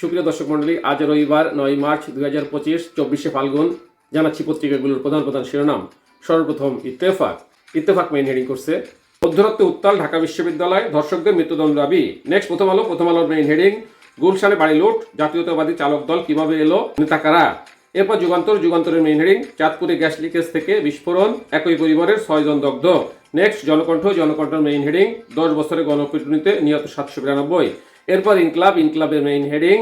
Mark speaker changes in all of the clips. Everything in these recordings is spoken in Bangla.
Speaker 1: সুপ্রিয় দর্শক মন্ডলী আজ রবিবার নয় মার্চ দুই হাজার পঁচিশ, চব্বিশে ফাল্গুন। জানাচ্ছি পত্রিকাগুলোর প্রধান প্রধান শিরোনাম। সর্বপ্রথম ইত্তেফাক। ইত্তেফাক মেইন হেডিং করছে মধ্যরাত্রে উত্তাল ঢাকা বিশ্ববিদ্যালয়, ধর্ষকদের মৃত্যুদণ্ড দাবি। নেক্সট প্রথম আলো, প্রথম আলোর মেইন হেডিং গুলশানে বাড়ি লুট, জাতীয়তাবাদী চালক দল কীভাবে এলো, নেতা কারা? এরপর যুগান্তর, যুগান্তরের মেইন হেডিং চাঁদপুরে গ্যাস লিকেজ থেকে বিস্ফোরণ, একই পরিবারের ছয়জন দগ্ধ। নেক্সট জনকণ্ঠ, জনকণ্ঠের মেইন হেডিং দশ বছরে গণপিটুনিতে নিহত সাতশো বিরানব্বই। এরপর ইনকলাব, ইনকলাবের মেইন হেডিং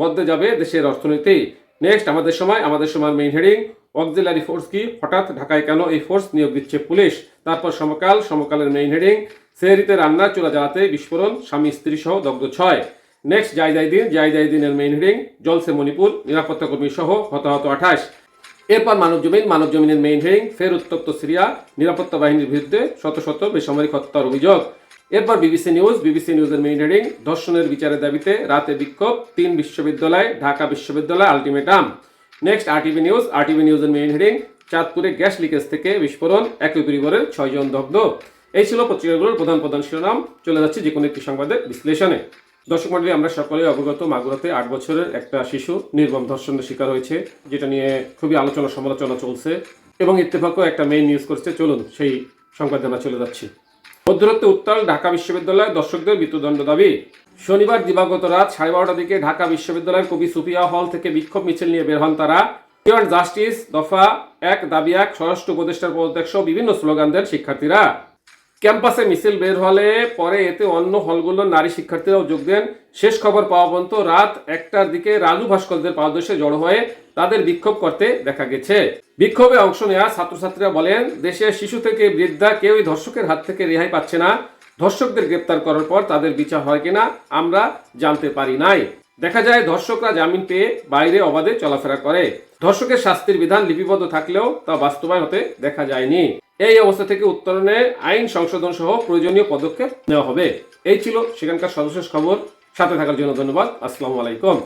Speaker 1: বদলে যাবে দেশের অর্থনীতি। নেক্সট আমাদের সময় আমাদের সময় মেইন হেডিং অক্সিলারি ফোর্স কি? হঠাৎ ঢাকায় কেন এই ফোর্স নিয়োগ দিচ্ছে পুলিশ? তারপর সমকাল, সমকালের মেইন হেডিং সেহরিতে রান্না, চুলা জ্বালাতে বিস্ফোরণ, স্বামী, স্ত্রী সহ দগ্ধ ছয়। নেক্সট জাই জাই দিন জাই জাই দিনের মেইন হেডিং জলসে মণিপুর, নিরাপত্তা কর্মী সহ হতাহত আঠাশ। এরপর মানব জমিন, মানব জমিনের মেইন হেডিং ফের উত্তপ্ত সিরিয়া, নিরাপত্তা বাহিনীর বিরুদ্ধে শত শত বেসামরিক হত্যার অভিযোগ। এরপর বিবিসি নিউজ, বিবিসি নিউজের মেইন হেডিং ধর্ষণের বিচারের দাবিতে রাতে বিক্ষোভ, তিন বিশ্ববিদ্যালয়, ঢাকা বিশ্ববিদ্যালয় ultimatum. Next RTV news RTV নিউজের মেইন হেডিং চাঁদপুরে গ্যাস লিকেজ থেকে বিস্ফোরণ, একই পরিবারের ছয়জন দগ্ধ। এই ছিল পত্রিকাগুলোর প্রধান প্রধান শিরোনাম। চলে যাচ্ছে যে কোনো একটি সংবাদের বিশ্লেষণে। দর্শক মন্ডলী আমরা সকলে অবগত, মাগুরাতে আট বছরের একটা শিশু নির্মম ধর্ষণের শিকার হয়েছে, যেটা নিয়ে খুবই আলোচনা সমালোচনা চলছে এবং ইত্তেফাকও একটা মেইন নিউজ করছে। চলুন, সেই সংবাদ জানা চলে যাচ্ছি। মধ্যরাত্রে উত্তাল ঢাকা বিশ্ববিদ্যালয়ের দর্শকদের মৃত্যুদণ্ড দাবি। শনিবার দিবাগত রাত সাড়ে বারোটার দিকে ঢাকা বিশ্ববিদ্যালয়ের কবি সুফিয়া হল থেকে বিক্ষোভ মিছিল নিয়ে বের হন তারা। জাস্টিস দফা এক দাবি এক, স্বরাষ্ট্র উপদেষ্টার পদত্যাগ সহ বিভিন্ন স্লোগান দেন শিক্ষার্থীরা। ক্যাম্পাসে মিছিল বের হলে পরে এতে অন্য হলগুলোর নারী শিক্ষার্থীরাও যোগ দেন। শেষ খবর পাওয়া পর্যন্ত রাত একটার দিকে রাজু ভাস্করদের পাদদেশে জড়ো হয়ে তাদের বিক্ষোভ করতে দেখা গেছে। বিক্ষোভে অংশ নেওয়া ছাত্রছাত্রীরা বলেন দেশের শিশু থেকে বৃদ্ধা কেউই ধর্ষকের হাত থেকে রেহাই পাচ্ছে না। ধর্ষকদের গ্রেপ্তার করার পর তাদের বিচার হয় কিনা, আমরা জানতে পারি নাই। দেখা যায়, ধর্ষকরা জামিন পেয়ে বাইরে অবাধে চলাফেরা করে। ধর্ষকের শাস্তির বিধান লিপিবদ্ধ থাকলেও তা বাস্তবায়ন হতে দেখা যায়নি। এই অবস্থা থেকে উত্তরণে আইন সংশোধন সহ প্রয়োজনীয় পদক্ষেপ নেওয়া হবে। এই ছিল সেখানকার সর্বশেষ খবর। সাথে থাকার জন্য ধন্যবাদ। আসসালামু আলাইকুম।